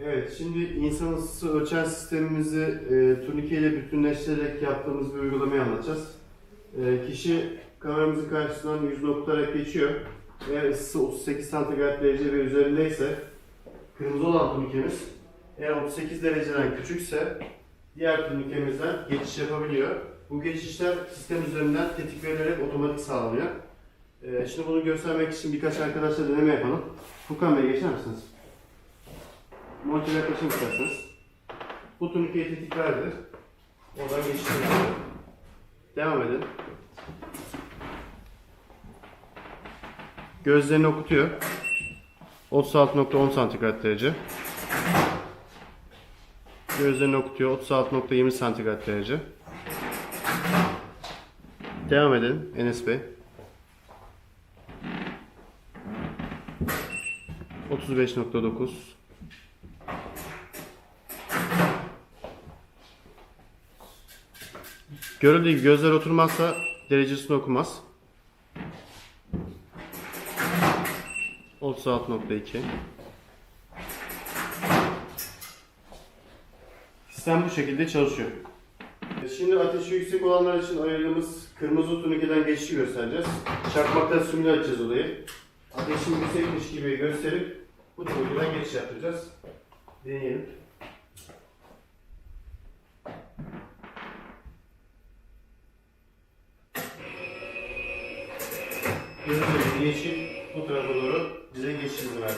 Evet, şimdi insan ısısı ölçen sistemimizi e, turnike ile bütünleştirerek yaptığımız bir uygulamayı anlatacağız. E, kişi kameramızın karşısından yüz noktalarak geçiyor. Eğer ısısı 38 santigrat derece ve üzerindeyse kırmızı olan turnikemiz eğer 38 dereceden küçükse diğer turnikemizden geçiş yapabiliyor. Bu geçişler sistem üzerinden tetik verilerek otomatik sağlanıyor. E, şimdi bunu göstermek için birkaç arkadaşla deneme yapalım. Furkan Bey geçer misiniz? Monitör yaklaşım isterseniz. Bu turnikeyi tetik verdi. Oradan geçiş yapıyor. Devam edin. Gözlerini okutuyor. 36.10 santigrat derece. Gözlerini okutuyor. 36.20 santigrat derece. Devam edin Enes Bey. 35.9 Görüldüğü gibi gözler oturmazsa derecesini okumaz. 36.2 Sistem bu şekilde çalışıyor. Şimdi ateşi yüksek olanlar için ayırdığımız kırmızı turnikeden geçişi göstereceğiz. Çakmakta simüle açacağız olayı. Ateşin yüksekmiş gibi gösterip bu turnikeden geçiş yaptıracağız. Deneyelim. Gözümüzün yeşil bu tarafa doğru bize geçişini verdi.